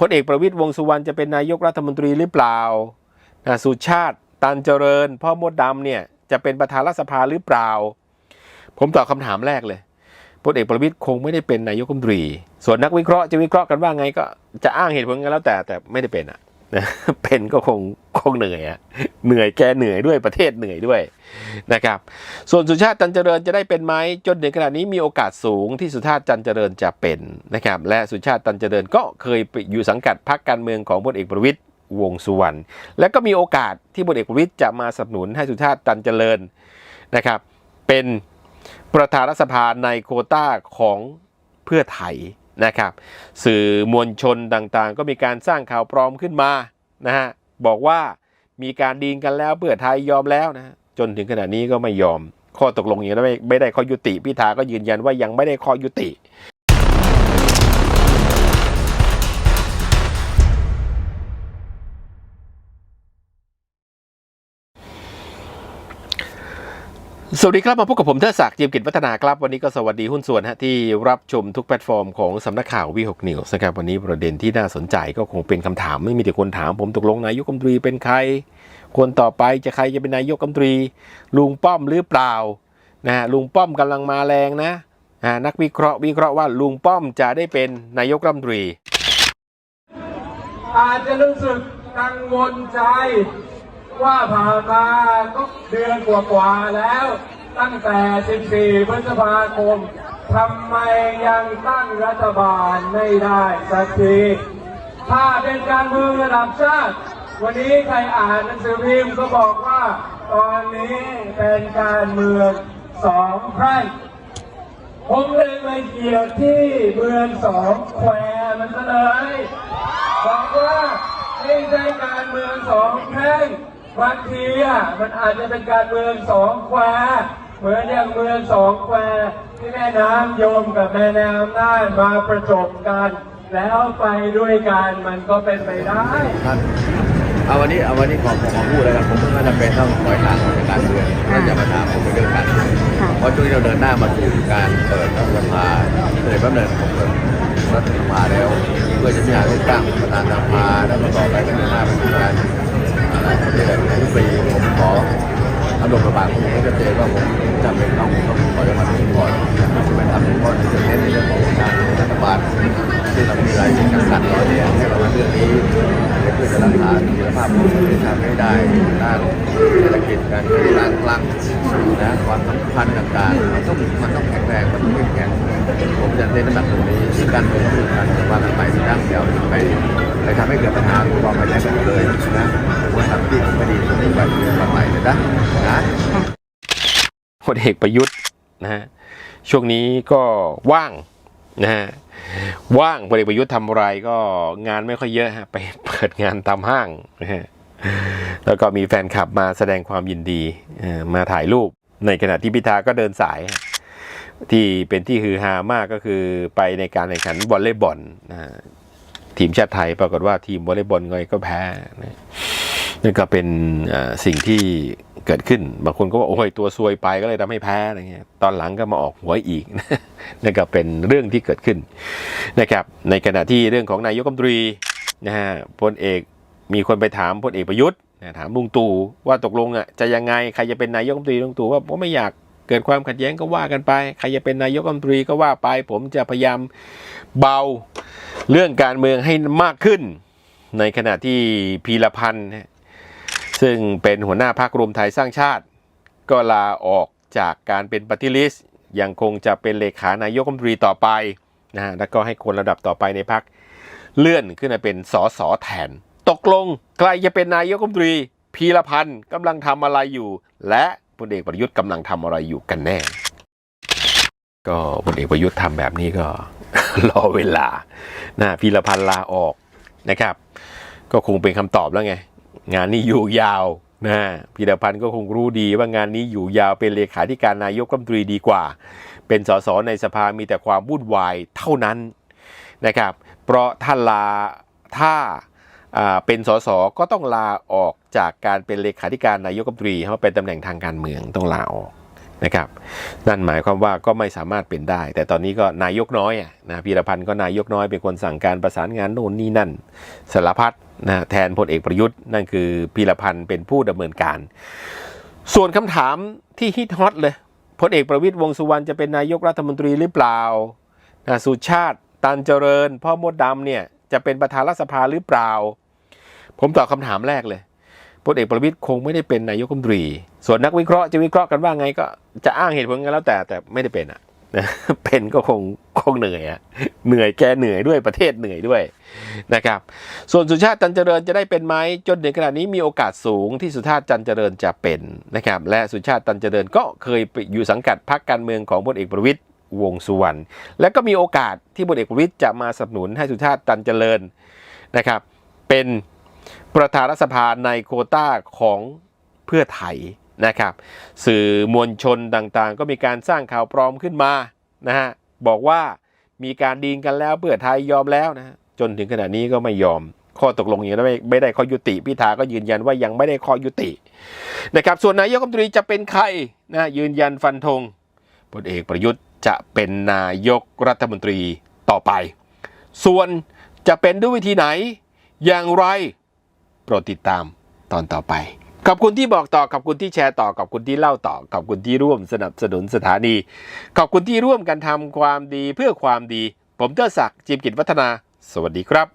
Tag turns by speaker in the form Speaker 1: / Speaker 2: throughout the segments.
Speaker 1: พลเอกประวิตยวงสุวรรณจะเป็นนายกรัฐมนตรีหรือเปล่านะสุชาติตันเจริญ พ่อมดดำเนี่ยจะเป็นประธานรัฐสภาหรือเปล่า ผมตอบคำถามแรกเลยพลเอกประวิตยคงไม่ได้เป็นนายกรัฐมนตรี ส่วนนักวิเคราะห์จะวิเคราะห์กันว่าไงก็จะอ้างเหตุผลกันแล้วแต่แต่ไม่ได้เป็นอะ นะเป็นก็คงคงเหนื่อยอะเหนื่อยแกเหนื่อยด้วยประเทศเหนื่อยด้วยนะครับ ส่วนสุชาติจันเจริญจะได้เป็นไหมจนถึงขณะนี้มีโอกาสสูงที่สุชาติจันเจริญจะเป็นนะครับ และสุชาติจันเจริญก็เคยอยู่สังกัดพรรคการเมืองของพลเอกประวิตยวงสุวรรณและก็มีโอกาสที่พลเอกประวิตยจะมาสนับสนุนให้สุชาติจันเจริญนะครับ เป็นประธานรัฐสภาในโคต้าของเพื่อไทย นะครับสื่อมวลชนต่างๆ ก็มีการสร้างข่าวปลอมขึ้นมานะฮะบอกว่ามีการดีนกันแล้วเพื่อไทยยอมแล้วนะจนถึงขณะนี้ก็ไม่ยอม ข้อตกลงอย่างนี้ไม่ได้ข้อยุติพิธาก็ยืนยันว่ายังไม่ได้ข้อยุติ สวัสดีครับมาพบกับผมเทดศักดิ์จียมกิจวัฒนาครับ วันนี้ก็สวัสดีหุ้นส่วนฮะที่รับชมทุกแพลตฟอร์มของสำนักข่าววีหกนิวส์นะครับวันนี้ประเด็นที่น่าสนใจก็คงเป็นคำถามไม่มีแต่คนถามผมตกลงนายกรัฐมนตรีเป็นใคร คนต่อไปจะใครจะเป็นนายกรัฐมนตรี ลุงป้อมหรือเปล่านะฮะลุงป้อมกำลังมาแรงนะอ่านักวิเคราะห์วิเคราะห์ว่าลุงป้อมจะได้เป็นนายกรัฐมนตรี
Speaker 2: อาจจะรู้สึกกังวลใจ ว่าผ่านมาก็เดือนกว่าๆแล้ว ตั้งแต่ 14 พฤษภาคมทำไมยังตั้งรัฐบาลไม่ได้สักทีถ้าเป็นการเมืองระดับชาติ วันนี้ใครอ่านหนังสือพิมพ์ก็บอกว่า ตอนนี้เป็นการเมืองสองไพร่ผมเลยมาเกี่ยวที่เมืองสองแควมันซะเลยบอกว่าไม่ใช่การเมืองสองแพร่ บางทีอะมันอาจจะเป็นการเมืองสองแควเหมือนอย่างเมืองสองแควที่แม่น้ำยมกับแม่น้ำน่านมาประจบกัน แล้วไปด้วยกันมันก็เป็นไปได้
Speaker 3: ท่านเอาวันนี้เอาวันนี้ขอขอพูดแล้วกันผมไม่จำเป็นต้องปล่อยทางของการเมืองท่านอย่ามาถามผมเป็นเรื่องการเมืองเพราะช่วงนี้เราเดินหน้ามาสู่การเปิดรัฐสภาเลยแป๊บหนึงผมเปิดรัฐสภาแล้ว เพื่อจะพิจารณาเลือกตั้งประธานสภาแล้วก็ต่อไปก็เดินหน้าไปสู่การ เดือนทุกปีผมขออารมณ์ประบาดผมก็จะเจนว่าผมจำเป็นต้องต้องขอจะมาถึงก่อนจะไปทำเพราะจะเน้นในเรื่องของการ หม่เลยนะนะ
Speaker 1: พลเอกประยุทธ์นะฮะช่วงนี้ก็ว่างนะฮะว่างพลเอกประยุทธ์ทำอะไรก็งานไม่ค่อยเยอะฮะไปเปิดงานตามห้างนะฮะแล้วก็มีแฟนคลับมาแสดงความยินดีมาถ่ายรูป ในขณะที่พิธาก็เดินสาย ที่เป็นที่ฮือฮามากก็คือไปในการแข่งขันวอลเลย์บอลทีมชาติไทยปรากฏว่าทีมวอลเลย์บอลก็แพ้นะ นั่ก็เป็นสิ่งที่เกิดขึ้น บางคนก็ว่าโอ้ยตัวซวยไปก็เลยทำให้แพ้อะไรเงี้ยตอนหลังก็มาออกหวยอีกนั่ก็เป็นเรื่องที่เกิดขึ้นนะครับในขณะที่เรื่องของนายกรัฐมนตรีนะฮะพลเอกมีคนไปถามพลเอกประยุทธ์ถามลุงตู่ว่าตกลงอะจะยังไงใครจะเป็นนายกรัฐมนตรีลุงตู่ว่าผมไม่อยากเกิดความขัดแย้งก็ว่ากันไป ใครจะเป็นนายกรัฐมนตรีก็ว่าไป ผมจะพยายามเบาเรื่องการเมืองให้มากขึ้น ในขณะที่พีรพันธ์ ซึ่งเป็นหัวหน้าพรรครวมไทยสร้างชาติ ก็ลาออกจากการเป็นปฏิลิสยังคงจะเป็นเลขานายกรัฐมนตรีต่อไปนะฮะแล้วก็ให้คนระดับต่อไปในพรรคเลื่อนขึ้นมาเป็นสสแทน ตกลงใครจะเป็นนายกรัฐมนตรีพีรพันธ์กำลังทำอะไรอยู่ และพลเอกประยุทธ์กำลังทำอะไรอยู่กันแน่ ก็พลเอกประยุทธ์ทำแบบนี้ก็ รอเวลานะพีรพันธ์ลาออกนะครับ ก็คงเป็นคำตอบแล้วไง งานนี้อยู่ยาวนะพีรพันธ์ก็คงรู้ดีว่างานนี้อยู่ยาวเป็นเลขาธิการนายกรัฐมนตรีดีกว่า เป็นสสในสภามีแต่ความวุ่นวายเท่านั้นนะครับ เพราะถ้าลาถ้าอ่าเป็นสสก็ต้องลาออกจากการเป็นเลขาธิการนายกรัฐมนตรีเพราะเป็นตำแหน่งทางการเมืองต้องลาออกนะครับนั่นหมายความว่าก็ไม่สามารถเป็นได้ แต่ตอนนี้ก็นายกน้อยนะพีรพันธ์ก็นายกน้อยเป็นคนสั่งการประสานงานโน่นนี่นั่นสารพัด นะแทนพลเอกประยุทธ์นั่นคือพีรพันธ์เป็นผู้ดำเนินการ ส่วนคำถามที่ฮิตฮอตเลยพลเอกประวิตยวงสุวรรณจะเป็นนายกรัฐมนตรีหรือเปล่านะสุชาติตันเจริญ พ่อมดดำเนี่ยจะเป็นประธานรัฐสภาหรือเปล่า ผมตอบคำถามแรกเลยพลเอกประวิตยคงไม่ได้เป็นนายกรัฐมนตรี ส่วนนักวิเคราะห์จะวิเคราะห์กันว่าไงก็จะอ้างเหตุผลกันแล้วแต่แต่ไม่ได้เป็นอะ นะเป็นก็คงคงเหนื่อยอะเหนื่อยแกเหนื่อยด้วยประเทศเหนื่อยด้วยนะครับ ส่วนสุชาติจันเจริญจะได้เป็นไหมจนถึงขณะนี้มีโอกาสสูงที่สุชาติจันเจริญจะเป็นนะครับ และสุชาติจันเจริญก็เคยไปอยู่สังกัดพรรคการเมืองของพลเอกประวิตยวงสุวรรณและก็มีโอกาสที่พลเอกประวิตยจะมาสนับสนุนให้สุชาติจันเจริญนะครับ เป็นประธานรัฐสภาในโควต้าของเพื่อไทย นะครับ สื่อมวลชนต่างๆ ก็มีการสร้างข่าวปลอมขึ้นมานะฮะบอกว่ามีการดีลกันแล้วเพื่อไทยยอมแล้วนะจนถึงขณะนี้ก็ไม่ยอม ข้อตกลงอย่างนั้นไม่ไม่ได้ข้อยุติพิธาก็ยืนยันว่ายังไม่ได้ข้อยุตินะครับส่วนนายกรัฐมนตรีจะเป็นใครนะยืนยันฟันธงพลเอกประยุทธ์จะเป็นนายกรัฐมนตรีต่อไป ส่วนจะเป็นด้วยวิธีไหนอย่างไร โปรดติดตามตอนต่อไป ขอบคุณที่บอกต่อ ขอบคุณที่แชร์ต่อ ขอบคุณที่เล่าต่อ ขอบคุณที่ร่วมสนับสนุนสถานี ขอบคุณที่ร่วมกันทำความดีเพื่อความดี ผมเตอร์ศักดิ์จิมกิจวัฒนา สวัสดีครับ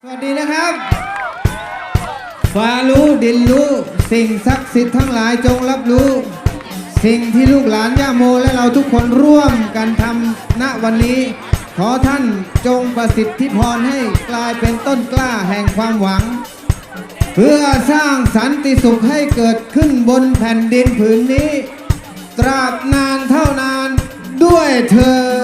Speaker 4: สวัสดีนะครับฟ้ารู้ดินรู้ สิ่งศักดิ์สิทธิ์ทั้งหลายจงรับรู้ สิ่งที่ลูกหลานย่าโมและเราทุกคนร่วมกันทำณวันนี้ ขอท่านจงประสิทธิพรให้กลายเป็นต้นกล้าแห่งความหวัง เพื่อสร้างสันติสุขให้เกิดขึ้นบนแผ่นดินผืนนี้ ตราบนานเท่านานด้วยเธอ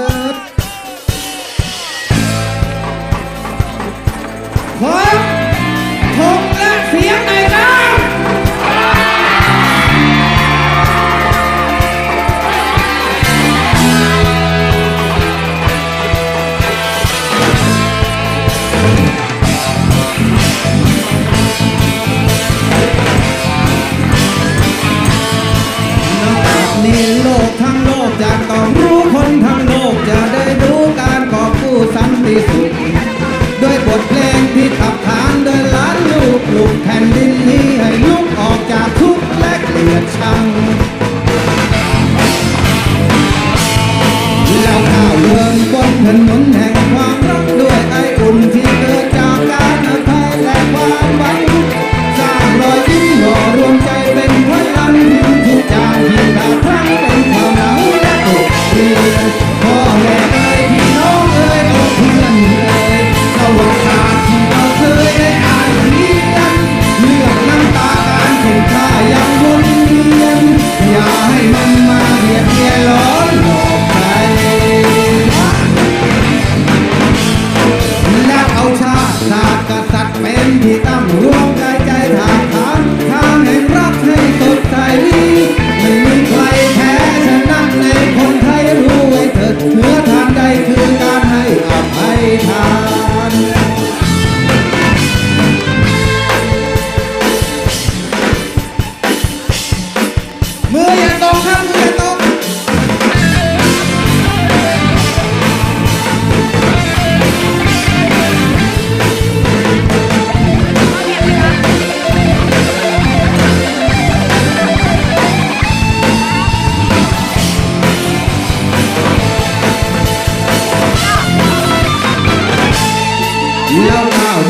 Speaker 4: เที่ตั้งรวมกายใจทางทางทางแห่งรักให้สดใสไม่มีใครแพ้ชนะในคนไทยรู้ไว้เถิดเหนือทางใดคือการให้อภัยทานมืออย่าตกครับมืออย่าตกแล้วก้าวเดินบนถนนแห่ง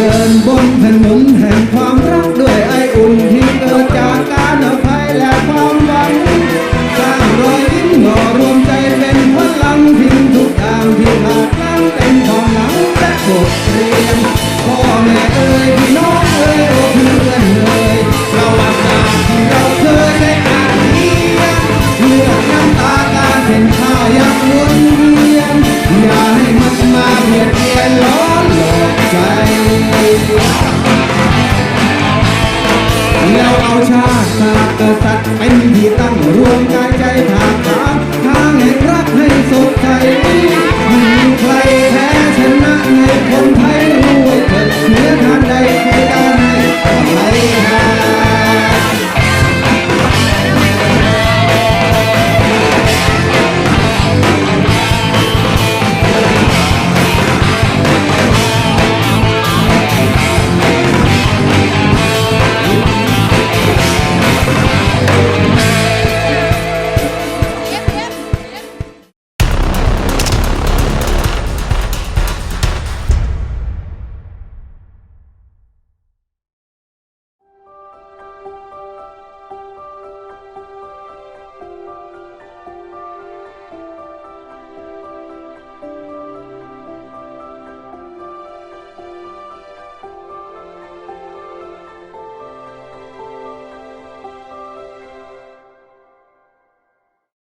Speaker 4: ความรั